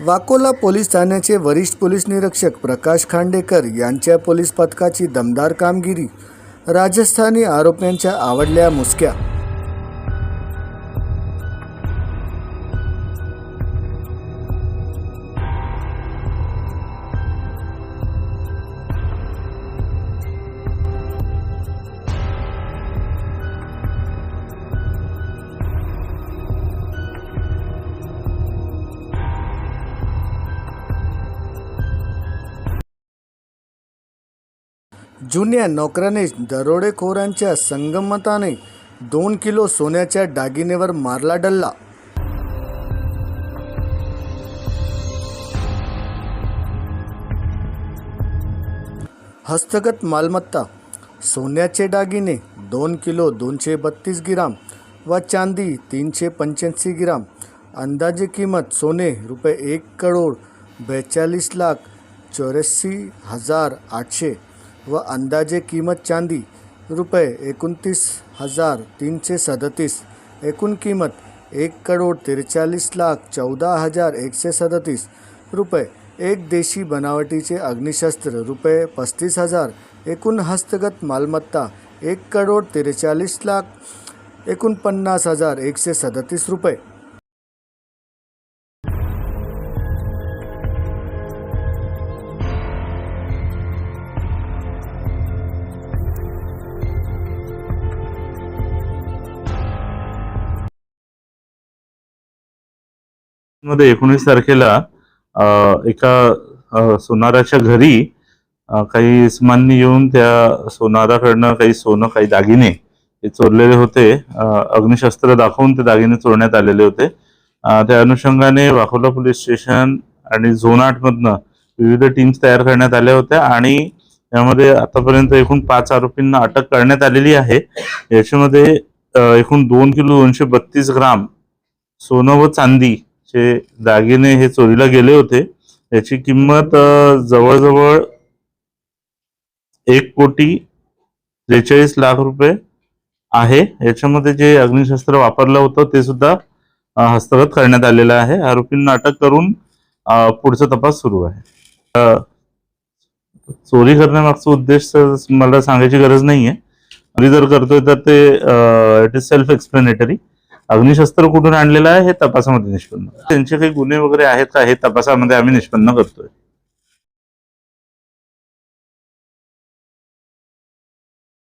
Vakola police ठाण्याचे वरिष्ठ police निरीक्षक प्रकाश खांडेकर यांच्या पोलीस पथकाची दमदार कामगिरी राजस्थानी आरोप्यांच्या आवडल्या मुसक्या जुन्या नोकराने दरोडेखोरांच्या संगमताने दोन किलो सोन्याच्या दागिनेवर मारला डल्ला. हस्तगत मालमत्ता सोन्याचे दागिने दोन किलो दोनशे बत्तीस ग्राम व चांदी तीनशे पंच्याऐंशी ग्राम अंदाजे किंमत सोने रुपये एक करोड बेचाळीस लाख चौऱ्याऐंशी हजार आठशे. व अंदाजे किंमत चांदी रुपये एकोणतीस हजार तीनशे सदतीस. एकूण किंमत एक करोड त्रेचाळीस लाख चौदा हजार एकशे सदतीस. रुपये एक देशी बनावटीचे अग्निशस्त्र रुपये पस्तीस हजार एकूण हस्तगत मालमत्ता एक करोड त्रेचाळीस लाख एकोणपन्नास हजार एकशे सदतीस रुपये. मध्ये एकोणीस तारखेला एका सोनाराच्या घरी काही इस्मांनी येऊन त्या सोनाराकडनं काही सोनं काही दागिने हे चोरलेले होते. अग्निशस्त्र दाखवून ते दागिने चोरण्यात आलेले होते. त्या अनुषंगाने वाकोला पोलीस स्टेशन आणि झोन आठमधनं विविध टीम्स तयार करण्यात आल्या होत्या आणि यामध्ये आतापर्यंत एकूण पाच आरोपींना अटक करण्यात आलेली आहे. याच्यामध्ये एकूण दोन किलो दोनशे बत्तीस ग्राम सोनं व चांदी चे दागिने हे चोरीला गेले होते. याची किंमत जवळजवळ एक कोटी त्रेचाळीस लाख रुपये आहे. याच्यामध्ये जे अग्निशस्त्र वापरलं होतं ते सुद्धा हस्तगत करण्यात आलेलं आहे. आरोपींना अटक करून पुढचा तपास सुरू आहे. चोरी करण्यामागचा उद्देश मला सांगायची गरज नाहीये. चोरी जर करतोय तर ते इट इज सेल्फ एक्सप्लेनेटरी अग्निशस्त्र कुठून आणलेलं आहे हे तपासामध्ये निष्पन्न. त्यांचे काही गुन्हे वगैरे आहेत का हे तपासामध्ये आम्ही निष्पन्न करतोय.